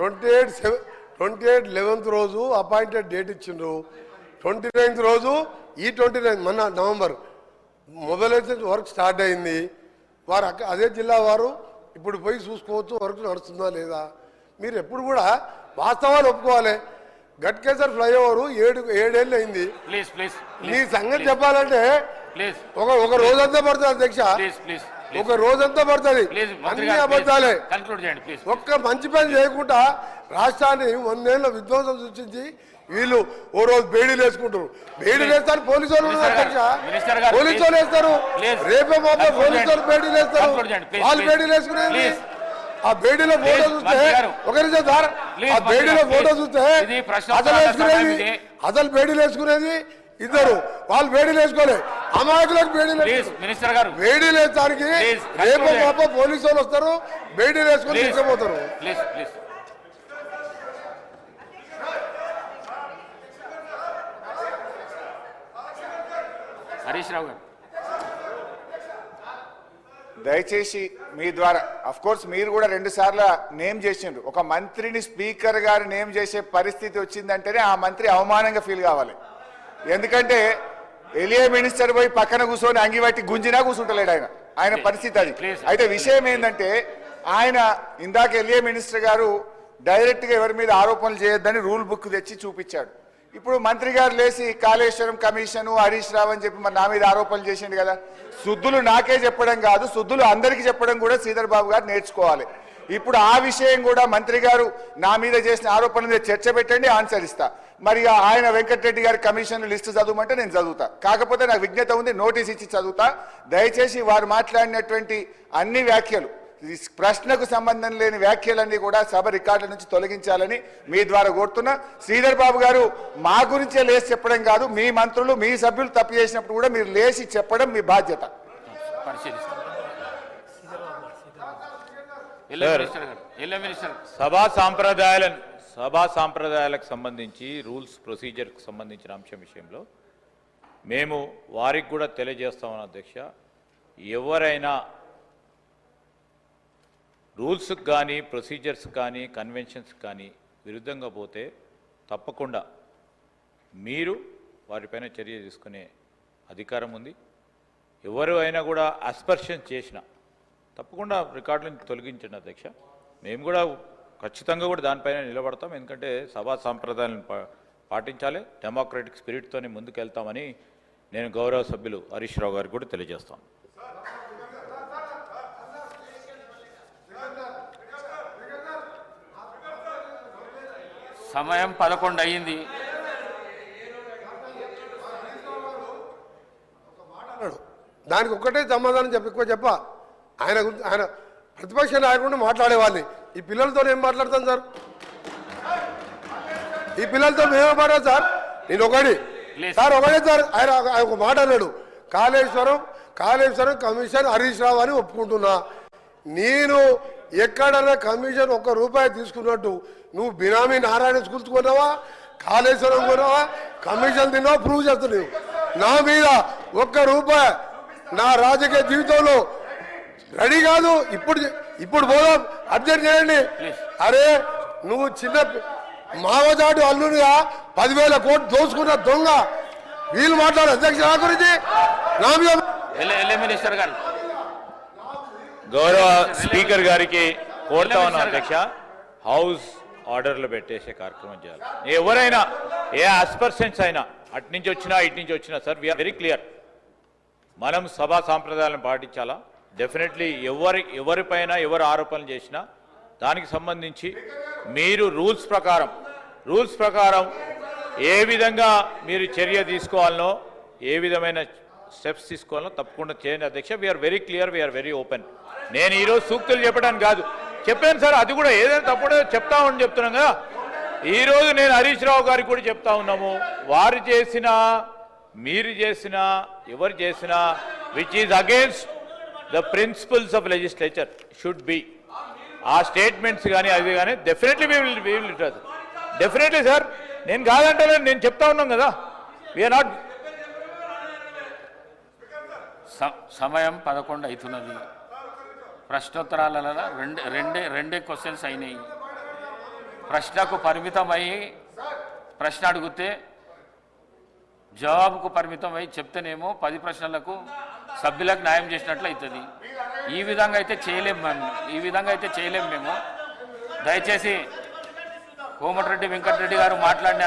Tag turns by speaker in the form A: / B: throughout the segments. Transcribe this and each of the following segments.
A: Twenty eight seven twenty eight eleventh రోజు appointed date ఇచ్చిండ్రు. Twenty ninth రోజు ఈ ట్వంటీ నైన్త్ మొన్న నవంబర్ మొబైలైజేషన్ వర్క్ స్టార్ట్ అయింది. వారు అదే జిల్లా వారు ఇప్పుడు పోయి చూసుకోవచ్చు వర్క్ నడుస్తుందా లేదా. మీరు ఎప్పుడు కూడా వాస్తవాలు ఒప్పుకోవాలి. గట్కేసర్ ఫ్లైఓవర్ ఏడు ఏడేళ్ళు అయింది. నీ సంగతి చెప్పాలంటే ఒక ఒక రోజంతా పడుతుంది అధ్యక్ష.
B: Please please.
A: ఒక రోజంతా పడుతుంది అన్ని అబద్ధాలే
B: కన్క్లూడ్ చేయండి ప్లీజ్
A: ఒక్క మంచి పని చేయకుండా రాష్ట్రాన్ని వందేళ్ళ విధ్వంసం సృష్టించి వీళ్ళు ఓ రోజు బేడీలు వేసుకుంటారు బేడీలు వేస్తారు పోలీసు వాళ్ళు పోలీసు వాళ్ళు. వేస్తారు. రేపే మాపే పోలీసు వాళ్ళు. బేడీలు వేస్తారు వాళ్ళు. బేడీలు వేసుకునేది. ఆ బేడీలో ఫోటో చూస్తే
B: మంత్రి గారు.
A: ఒక నిమిషం సార్
B: ప్లీజ్,
A: ఆ బేడీలో ఫోటో. చూస్తే అసలు వేసుకునేది. అసలు బేడీలు వేసుకునేది ఇద్దరు వాళ్ళు బేడీలు వేసుకోలే అమాయకులకు వేసుకున్నారు.
B: మినిస్టర్ గారు.
A: వేడి
B: Please,
A: రేపు పాప పోలీసు వాళ్ళు వస్తారు వేడి వేసుకొని తీసుకుపోతారు.
B: Please please. హరీష్ రావు గారు.
C: దయచేసి మీ ద్వారా అఫ్ కోర్స్ మీరు కూడా రెండు సార్లు నేమ్ చేసిండ్రు. ఒక మంత్రిని స్పీకర్ గారు నేమ్ చేసే పరిస్థితి వచ్చిందంటేనే ఆ మంత్రి అవమానంగా ఫీల్ కావాలి. ఎందుకంటే ఎలియా మినిస్టర్ పోయి పక్కన కూర్చొని అంగిబట్టి గుంజినా కూర్చుంటలేడు ఆయన. ఆయన పరిస్థితి అది. అయితే విషయం ఏంటంటే ఆయన ఇందాక ఎలియా మినిస్టర్ గారు డైరెక్ట్గా ఎవరి మీద ఆరోపణలు చేయొద్దని రూల్ బుక్ తెచ్చి చూపించాడు. ఇప్పుడు మంత్రి గారు లేచి కాళేశ్వరం కమిషన్ హరీష్ రావు అని చెప్పి మరి నా మీద ఆరోపణలు చేసిండు కదా. శుద్ధులు నాకే చెప్పడం కాదు శుద్ధులు అందరికీ చెప్పడం కూడా శ్రీధర్ బాబు గారు నేర్చుకోవాలి. ఇప్పుడు ఆ విషయం కూడా మంత్రి గారు నా మీద చేసిన ఆరోపణల మీద చర్చ పెట్టండి ఆన్సర్ ఇస్తా. మరి ఆయన వెంకటరెడ్డి గారి కమిషన్ లిస్ట్ చదవమంటే నేను చదువుతా. కాకపోతే నాకు విజ్ఞత ఉంది నోటీస్ ఇచ్చి చదువుతా. దయచేసి వారు మాట్లాడినటువంటి అన్ని వ్యాఖ్యలు ఈ ప్రశ్నకు సంబంధం లేని వ్యాఖ్యలన్నీ కూడా సభ రికార్డుల నుంచి తొలగించాలని మీ ద్వారా కోరుతున్నా. శ్రీధర్ బాబు గారు మా గురించే లేచి చెప్పడం కాదు మీ మంత్రులు మీ సభ్యులు తప్పు చేసినప్పుడు కూడా మీరు లేచి చెప్పడం మీ బాధ్యత.
B: పరిశీలిస్తారు ఎల్ల
D: సార్.
B: మినిస్టర్ గారు ఎల్ల మినిస్టర్
D: సభా సాంప్రదాయాలను సభా సాంప్రదాయాలకు సంబంధించి రూల్స్ ప్రొసీజర్కి సంబంధించిన అంశం విషయంలో మేము వారికి కూడా తెలియజేస్తామని అధ్యక్ష ఎవరైనా రూల్స్కి కానీ ప్రొసీజర్స్ కానీ కన్వెన్షన్స్ కానీ విరుద్ధంగా పోతే తప్పకుండా మీరు వారిపైన చర్య తీసుకునే అధికారం ఉంది. ఎవరు అయినా కూడా అస్పర్షన్ చేసిన తప్పకుండా రికార్డులను తొలగించండి అధ్యక్ష. మేము కూడా ఖచ్చితంగా కూడా దానిపైన నిలబడతాం. ఎందుకంటే సభా సాంప్రదాయాలను పాటించాలి. డెమోక్రటిక్ స్పిరిట్తోనే ముందుకెళ్తామని నేను గౌరవ సభ్యులు హరీష్ రావు గారికి కూడా తెలియజేస్తాను.
B: సమయం పదకొండు అయ్యింది.
A: దానికి ఒక్కటే సమాధానం చెప్ప ఎక్కువ చెప్ప ఆయన గురించి ఆయన ప్రతిపక్ష నాయకుడు మాట్లాడేవాడిని. ఈ పిల్లలతో ఏం మాట్లాడతాను సార్. ఈ పిల్లలతో మేమే మాట్లాడు సార్. నేను ఒకటి. సార్ ఒకటే సార్. ఆయన ఒక మాట అన్నాడు. కాళేశ్వరం కాళేశ్వరం కమిషన్ హరీష్ రావు అని ఒప్పుకుంటున్నా. నేను ఎక్కడైనా కమిషన్ ఒక్క రూపాయి తీసుకున్నట్టు నువ్వు బినామీ నారాయణ స్కూల్స్ కొన్నావా? కాళేశ్వరం కొన్నావా? కమిషన్ తిన్నావా? ప్రూవ్ చేస్తున్నావు నా మీద ఒక్క రూపాయి నా రాజకీయ జీవితంలో రెడీ కాదు. ఇప్పుడు ఇప్పుడు పోదాం. అర్జెంట్ చేయండి. అరే నువ్వు చిన్న మావజాటు అల్లునిగా పదివేల కోట్లు దోచుకున్న దొంగ. వీళ్ళు మాట్లాడు అధ్యక్ష నా గురించి?
B: మినిస్టర్ గారు.
D: గౌరవ స్పీకర్ గారికి కోరుతా ఉన్నాం అధ్యక్ష. హౌస్ ఆర్డర్లు పెట్టేసే కార్యక్రమం చేయాలి. ఎవరైనా ఏ అస్పర్షన్స్ అయినా అటు నుంచి వచ్చినా ఇటు నుంచి వచ్చినా సార్ వీఆర్ వెరీ క్లియర్ మనం సభా సాంప్రదాయాలను పాటించాలా? డెఫినెట్లీ ఎవరి ఎవరిపైన ఎవరు ఆరోపణలు చేసినా దానికి సంబంధించి మీరు రూల్స్ ప్రకారం రూల్స్ ప్రకారం ఏ విధంగా మీరు చర్య తీసుకోవాలనో ఏ విధమైన స్టెప్స్ తీసుకోవాలనో తప్పకుండా చేయండి అధ్యక్ష. We are very clear we are very open నేను ఈరోజు సూక్తులు చెప్పడానికి కాదు. చెప్పాను సార్ అది కూడా ఏదైనా తప్పుడో చెప్తామని చెప్తున్నాం కదా. ఈరోజు నేను హరీష్ రావు గారికి కూడా చెప్తా ఉన్నాము. వారు చేసిన మీరు చేసిన ఎవరు చేసినా which is against the principles of legislature should be ఆ స్టేట్మెంట్స్ కానీ అది కానీ definitely we will we will definitely sir నేను కాదంటే నేను చెప్తా ఉన్నాం కదా. వీఆర్ నాట్
B: స- సమయం పదకొండు అవుతున్నది. ప్రశ్నోత్తరాలలో రెండు రెండే రెండే క్వశ్చన్స్ అయినాయి. ప్రశ్నకు పరిమితమై ప్రశ్న అడిగితే జవాబుకు పరిమితమై చెప్తేనేమో పది ప్రశ్నలకు సభ్యులకు న్యాయం చేసినట్లు అవుతుంది. ఈ విధంగా అయితే చేయలేము మేము. ఈ విధంగా అయితే చేయలేము మేము. దయచేసి కోమటిరెడ్డి వెంకటరెడ్డి గారు మాట్లాడిన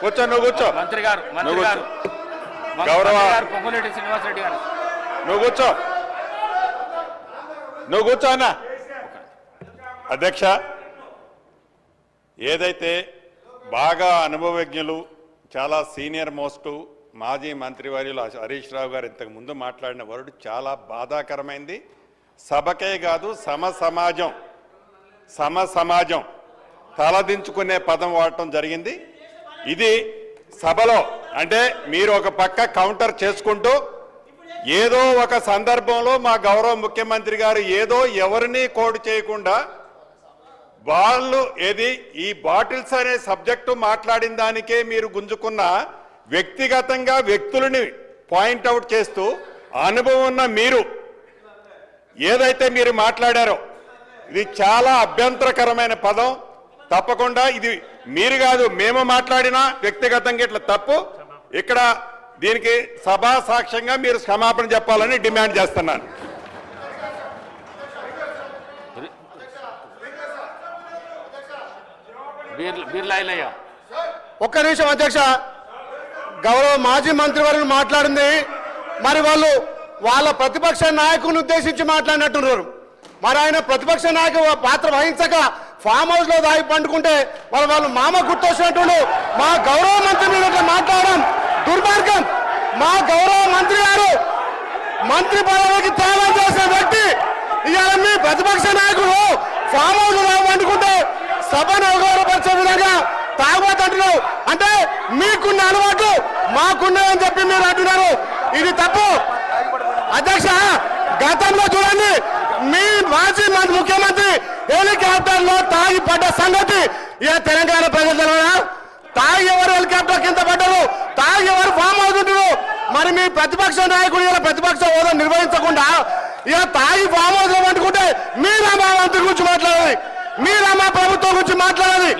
E: కూర్చో నువ్వు కూర్చో.
B: మంత్రి గారు మంత్రి గారు.
E: గౌరవ-
B: మంత్రి గారు పొంగులేటి శ్రీనివాసరెడ్డి గారు.
E: నువ్వు కూర్చో. నువ్వు కూర్చో అన్న. అధ్యక్ష ఏదైతే బాగా అనుభవజ్ఞులు చాలా సీనియర్ మోస్ట్ మాజీ మంత్రివర్యులు హరీష్ రావు గారు ఇంతకు ముందు మాట్లాడిన వరుడు చాలా బాధాకరమైంది. సభకే కాదు సమ సమాజం సమ సమాజం తలదించుకునే పదం వాడటం జరిగింది. ఇది సభలో అంటే మీరు ఒక పక్క కౌంటర్ చేసుకుంటూ ఏదో ఒక సందర్భంలో మా గౌరవ ముఖ్యమంత్రి గారు ఏదో ఎవరిని కోడ్ చేయకుండా వాళ్ళు ఏది ఈ బాటిల్స్ అనే సబ్జెక్టు మాట్లాడిన దానికే మీరు గుంజుకున్న వ్యక్తిగతంగా వ్యక్తులని పాయింట్అవుట్ చేస్తూ అనుభవం ఉన్న మీరు ఏదైతే మీరు మాట్లాడారో ఇది చాలా అభ్యంతరకరమైన పదం. తప్పకుండా ఇది మీరు కాదు మేము మాట్లాడినా వ్యక్తిగతంగా ఇట్లా తప్పు. ఇక్కడ దీనికి సభా సాక్ష్యంగా మీరు క్షమాపణ చెప్పాలని డిమాండ్ చేస్తున్నాను.
F: ఒక్క నిమిషం అధ్యక్ష. గౌరవ మాజీ మంత్రివర్యులు మాట్లాడింది. మరి వాళ్ళు వాళ్ళ ప్రతిపక్ష నాయకుని ఉద్దేశించి మాట్లాడినట్టున్నారు. మరి ఆయన ప్రతిపక్ష నాయకు పాత్ర వహించక ఫామ్ హౌస్లో దాగి పండుకుంటే వాళ్ళ వాళ్ళు మామ గుర్తొచ్చినట్టు మా గౌరవ మంత్రి మీద మాట్లాడడం దుర్మార్గం. మా గౌరవ మంత్రి గారు మంత్రి పదవికి త్యాగం చేసిన వ్యక్తి. ఇవాళ మీ ప్రతిపక్ష నాయకులు ఫామ్ హౌస్లో పండుకుంటే సభను అవగౌరవపరిచే విధంగా తాగబోతుంటున్నావు అంటే మీకున్న అలవాటు మాకున్నదని చెప్పి మీరు అంటున్నారు. ఇది తప్పు. అధ్యక్ష గతంలో చూడండి. మీ మాజీ మంత్రి ముఖ్యమంత్రి హెలికాప్టర్లో తాగి పడ్డ సంగతి ఇక తెలంగాణ ప్రజలు తాగి ఎవరు హెలికాప్టర్ కింద పడ్డరు తాగి ఎవరు ఫామ్ అవుతుంటారు మరి మీ ప్రతిపక్ష నాయకుడు ఇలా ప్రతిపక్ష హోదా నిర్వహించకుండా ఇక తాగి ఫామ్ అవుతాం అనుకుంటే మీరా మా మంత్రి గురించి మాట్లాడాలి. మీరా మా ప్రభుత్వం గురించి మాట్లాడాలి.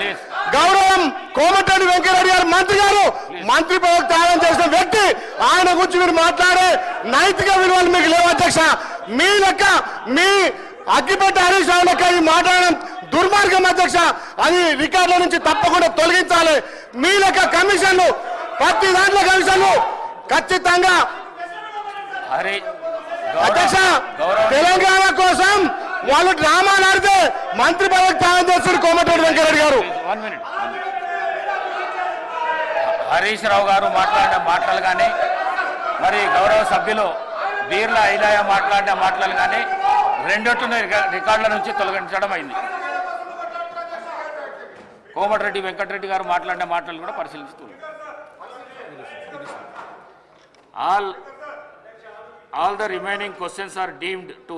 F: గౌరవం కోమటిరెడ్డి వెంకయ్యరెడ్డి గారు మంత్రి గారు మంత్రి పదవి త్యాగం చేసిన వ్యక్తి ఆయన గురించి మీరు మాట్లాడే నైతిక విలువలు మీకు లేవు అధ్యక్ష? మీ లెక్క మీ అగ్గిపెట్టి హరీష్ రావు లెక్క ఈ మాట్లాడడం దుర్మార్గం అధ్యక్ష. అది రికార్డుల నుంచి తప్పకుండా తొలగించాలి. మీ లెక్క కమిషన్లు ప్రతి దాంట్లో కమిషన్లు ఖచ్చితంగా. అధ్యక్ష తెలంగాణ కోసం వాళ్ళు డ్రామాలు ఆడితే మంత్రి పదవికి త్యాగం చేస్తారు కోమటిరెడ్డి వెంకటరెడ్డి గారు.
B: హరీష్ రావు గారు మాట్లాడిన మాటలు కానీ మరి గౌరవ సభ్యులు బీర్లా ఇలాయా మాట్లాడిన మాటలు కానీ రెండొట్టున రికార్డుల నుంచి తొలగించడం అయింది. కోమటిరెడ్డి వెంకటరెడ్డి గారు మాట్లాడిన మాటలు కూడా పరిశీలిస్తుంది all all the remaining questions are deemed to